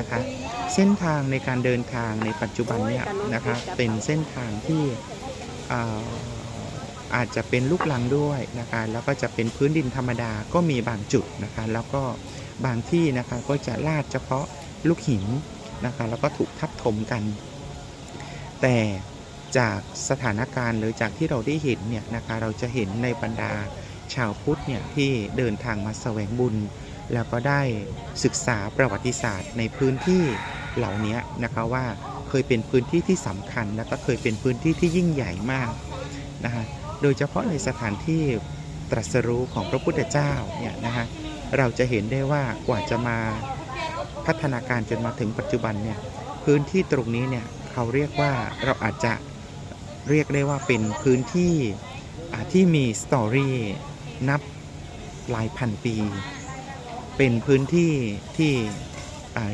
นะคะเส้นทางในการเดินทางในปัจจุบันเนี่ยนะคะเป็นเส้นทางที่อาอาจจะเป็นลูกลังด้วยนะคะแล้วก็จะเป็นพื้นดินธรรมดาก็มีบางจุดนะคะแล้วก็บางที่นะคะก็จะลาดเฉพาะลูกหินนะคะแล้วก็ถูกทับถมกัน แต่จากสถานการณ์หรือจากที่เราได้เห็นเนี่ยนะคะเราจะเห็นในบรรดาชาวพุทธเนี่ยที่เดินทางมาแสวงบุญ แล้วก็ได้ศึกษาประวัติศาสตร์ในพื้นที่เหล่านี้นะคะว่าเคยเป็นพื้นที่ที่สำคัญ แล้วก็เคยเป็นพื้นที่ที่ยิ่งใหญ่มากนะคะโดยเฉพาะในสถานที่ตรัสรู้ของพระพุทธเจ้าเนี่ยนะคะเราจะเห็นได้ว่ากว่าจะมาพัฒนาการจนมาถึงปัจจุบันเนี่ยพื้นที่ตรงนี้เนี่ยเขาเรียกว่าเราอาจจะเรียกได้ว่าเป็นพื้นที่ที่มีสตอรี่นับหลายพันปี เป็นพื้นที่ที่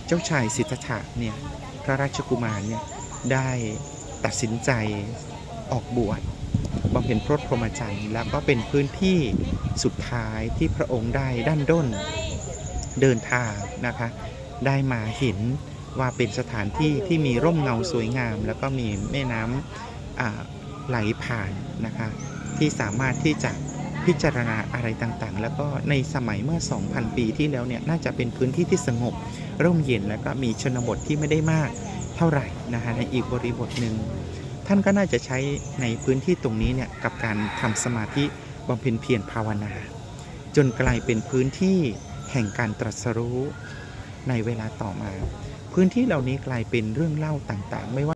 เจ้าชายสิทธัตถะเนี่ยพระราชกุมารเนี่ยได้ตัดสินใจออกบวชบำเพ็ญพรตพรหมจรรย์แล้วก็เป็นพื้นที่สุดท้ายที่พระองค์ได้ด้านด้นเดินทางนะคะ ได้มาเห็นว่าเป็นสถานที่ที่มีร่มเงาสวยงาม แล้วก็มีแม่น้ำไหลผ่านนะคะ ที่สามารถที่จะ พิจารณาอะไรต่างๆ แล้วก็ในสมัยเมื่อ 2,000 ปีที่แล้วเนี่ยน่าจะเป็นพื้นที่ที่สงบ ร่มเย็นแล้วก็มีชนบทที่ไม่ได้มากเท่าไหร่นะคะในอีกบริบทหนึ่งท่านก็น่าจะใช้ในพื้นที่ตรงนี้เนี่ยกับการทำสมาธิบำเพ็ญเพียรภาวนา จนกลายเป็นพื้นที่แห่งการตรัสรู้ในเวลาต่อมา พื้นที่เหล่านี้กลายเป็นเรื่องเล่าต่างๆ ไม่ว่า